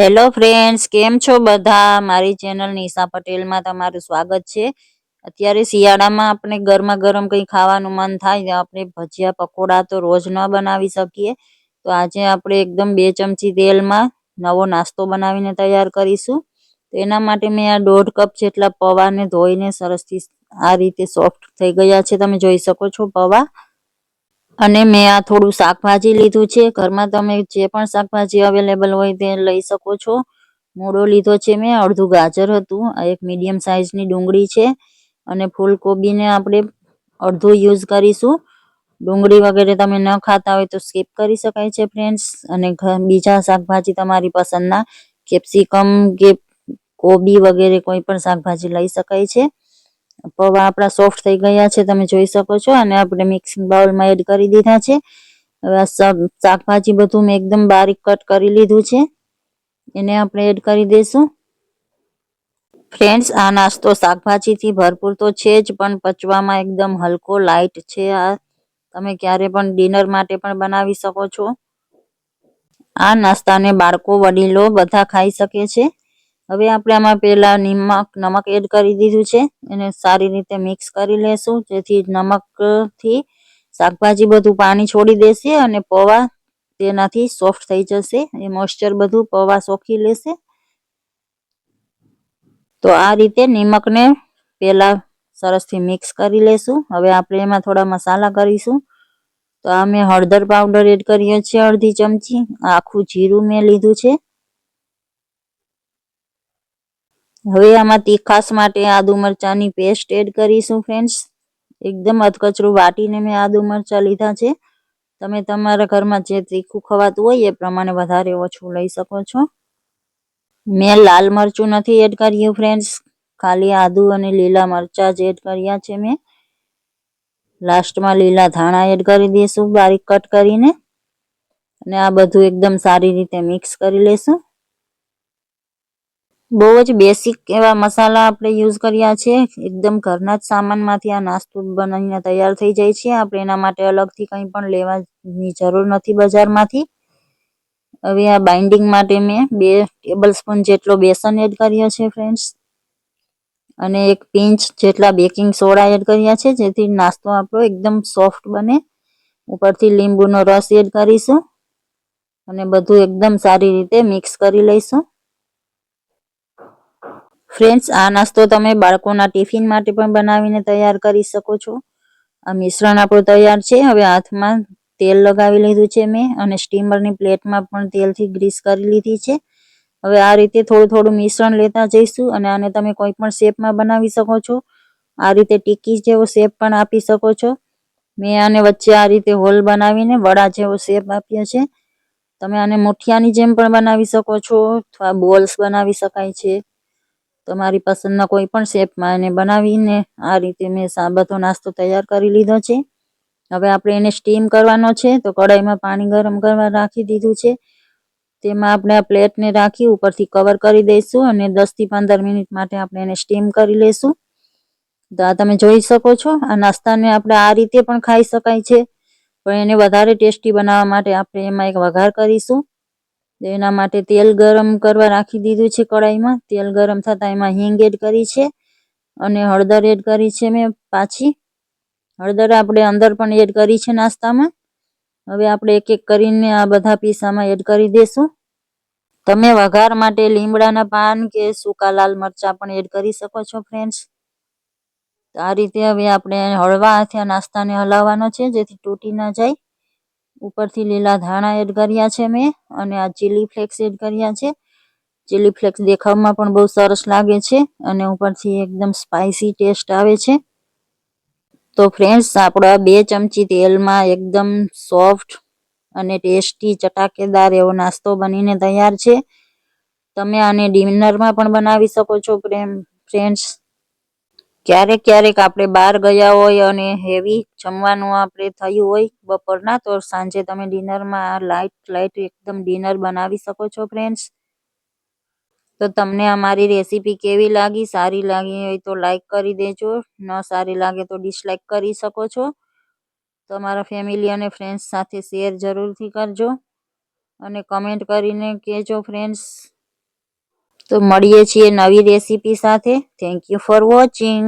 Hello friends કેમ છો બધા? મારી ચેનલ નિશા પટેલમાં તમારું સ્વાગત છે. અત્યારે શિયાળામાં આપણે ગરમા ગરમ કંઈ ખાવાનું મન થાય આપણે ભજીયા પકોડા તો રોજ ન બનાવી શકીએ. તો આજે આપણે એકદમ બે ચમચી તેલમાં નવો નાસ્તો બનાવીને તૈયાર કરીશું. તો એના માટે મેં આ દોઢ કપ જેટલા પૌવાને ધોઈને સરસથી આ રીતે સોફ્ટ થઈ ગયા છે. તમે જોઈ શકો છો પૌવા. અને મેં આ થોડું શાકભાજી લીધું છે. ઘરમાં તમે જે પણ શાકભાજી અવેલેબલ હોય તે લઈ શકો છો. મૂળો લીધો છે મેં, અડધું ગાજર હતું, આ એક મીડિયમ સાઇઝની ડુંગળી છે. અને ફૂલકોબીને આપણે અડધું યુઝ કરીશું. ડુંગળી વગેરે તમે ન ખાતા હોય તો સ્કીપ કરી શકાય છે ફ્રેન્ડ્સ અને બીજા શાકભાજી તમારી પસંદના કેપ્સિકમ કે કોબી વગેરે કોઈ પણ શાકભાજી લઈ શકાય છે. પૌવા આપણા સોફ્ટ થઈ ગયા છે, તમે જોઈ શકો છો. અને આપણે મિક્સિંગ બાઉલમાં એડ કરી દીધા છે. હવે આ શાકભાજી બધું મેં એકદમ બારીક કટ કરી લીધું છે. એને આપણે એડ કરી દઈશું. ફ્રેન્ડ્સ, આ નાસ્તો શાકભાજીથી ભરપૂર તો છે જ, પણ પચવામાં એકદમ હલકો, લાઇટ છે આ. તમે ક્યારે પણ ડિનર માટે પણ બનાવી શકો છો. આ નાસ્તાને બાળકો, વડીલો બધા ખાઈ શકે છે. હવે આપણે આમાં પેલા નિમક, નમક એડ કરી દીધું છે. એને સારી રીતે મિક્સ કરી લેશું. જેથી નમકથી શાકભાજી બધું પાણી છોડી દેશે અને પૌવા તેનાથી સોફ્ટ થઈ જશે. એ મોઇશ્ચર બધું પૌવા સોખી લેશે. તો આ રીતે નિમકને પહેલાં સરસથી મિક્સ કરી લેશું. હવે આપણે એમાં થોડા મસાલા કરીશું. તો આ મેં હળદર પાવડર એડ કર્યો છે અડધી ચમચી. આખું જીરું મેં લીધું છે. હવે આમાં તીખાસ માટે આદુ મરચાંની પેસ્ટ એડ કરીશું ફ્રેન્ડ્સ એકદમ અધકચરું વાટીને મેં આદુ મરચાં લીધા છે. તમે તમારા ઘરમાં જે તીખું ખવાતું હોય એ પ્રમાણે વધારે ઓછું લઈ શકો છો. મેં લાલ મરચું નથી એડ કર્યું ફ્રેન્ડ્સ ખાલી આદુ અને લીલા મરચાં જ એડ કર્યા છે મેં. લાસ્ટમાં લીલા ધાણા એડ કરી દઈશું, બારીક કટ કરીને. અને આ બધું એકદમ સારી રીતે મિક્સ કરી લેશું. બહુ જ બેસિક એવા મસાલા આપણે યુઝ કર્યા છે. એકદમ ઘરના જ સામાનમાંથી આ નાસ્તો બનાવીને તૈયાર થઈ જાય છે. આપણે એના માટે અલગથી કંઈ પણ લેવાની જરૂર નથી બજારમાંથી. હવે આ બાઇન્ડિંગ માટે મેં બે ટેબલ સ્પૂન જેટલો બેસન એડ કર્યો છે ફ્રેન્ડ્સ અને એક પિંચ જેટલા બેકિંગ સોડા એડ કર્યા છે, જેથી નાસ્તો આપણો એકદમ સોફ્ટ બને. ઉપરથી લીંબુનો રસ એડ કરીશું. અને બધું એકદમ સારી રીતે મિક્સ કરી લઈશું. ફ્રેન્ડ્સ આ નાસ્તો તમે બાળકોના ટિફિન માટે પણ બનાવીને તૈયાર કરી શકો છો. આ મિશ્રણ આપણું તૈયાર છે. હવે હાથમાં તેલ લગાવી લીધું છે મેં અને સ્ટીમરની પ્લેટમાં પણ તેલથી ગ્રીસ કરી લીધી છે. હવે આ રીતે થોડું થોડું મિશ્રણ લેતા જઈશું અને આને તમે કોઈ પણ શેપમાં બનાવી શકો છો. આ રીતે ટીકી જેવો શેપ પણ આપી શકો છો. મેં આને વચ્ચે આ રીતે હોલ બનાવીને વડા જેવો શેપ આપ્યો છે. તમે આને મુઠિયાની જેમ પણ બનાવી શકો છો. અથવા બોલ્સ બનાવી શકાય છે. તમારી પસંદના કોઈ પણ શેપમાં એને બનાવીને આ રીતે મેં બધો નાસ્તો તૈયાર કરી લીધો છે. હવે આપણે એને સ્ટીમ કરવાનો છે, તો કઢાઈમાં પાણી ગરમ કરવા રાખી દીધું છે. તેમાં આપણે આ પ્લેટને રાખી ઉપરથી કવર કરી દઈશું અને દસથી પંદર મિનિટ માટે આપણે એને સ્ટીમ કરી લઈશું તો આ તમે જોઈ શકો છો, આ નાસ્તાને આપણે આ રીતે પણ ખાઈ શકાય છે. પણ એને વધારે ટેસ્ટી બનાવવા માટે આપણે એમાં એક વઘાર કરીશું. એના માટે તેલ ગરમ કરવા રાખી દીધું છે કડાઈમાં તેલ ગરમ થતાં એમાં હિંગ એડ કરી છે અને હળદર એડ કરી છે મેં પાછી. હળદર આપણે અંદર પણ એડ કરી છે નાસ્તામાં. હવે આપણે એક એક કરીને આ બધા પીસામાં એડ કરી દેશું. તમે વઘાર માટે લીમડાના પાન કે સૂકા લાલ મરચાં પણ એડ કરી શકો છો ફ્રેન્ડ્સ આ રીતે હવે આપણે હળવા હાથે નાસ્તાને હલાવવાનો છે જેથી તૂટી ના જાય. ઉપરથી લીલા ધાણા એડ કર્યા છે મેં અને આ ચીલી ફ્લેક્સ એડ કર્યા છે. ચીલી ફ્લેક્સ દેખાવમાં પણ બહુ સરસ લાગે છે અને ઉપરથી એકદમ સ્પાઇસી ટેસ્ટ આવે છે. તો ફ્રેન્ડ્સ આપણા બે ચમચી તેલમાં એકદમ સોફ્ટ અને ટેસ્ટી ચટાકેદાર એવો નાસ્તો બનીને તૈયાર છે. તમે આને ડિનરમાં પણ બનાવી શકો છો, પ્રેમ ફ્રેન્ડ્સ ક્યારેક ક્યારેક આપણે બહાર ગયા હોય અને હેવી જમવાનું આપણે થયું હોય, બપોરના તો સાંજે તમે ડિનરમાં લાઇટ લાઇટ એકદમ ડિનર બનાવી શકો છો ફ્રેન્ડ્સ તો તમને અમારી રેસીપી કેવી લાગી? સારી લાગી હોય તો લાઈક કરી દેજો. ન સારી લાગે તો ડિસલાઈક કરી શકો છો. તમારા ફેમિલી અને ફ્રેન્ડ્સ સાથે શેર જરૂરથી કરજો. અને કમેન્ટ કરીને કહેજો ફ્રેન્ડ્સ તો મળીએ છીએ નવી રેસીપી સાથે. Thank you for watching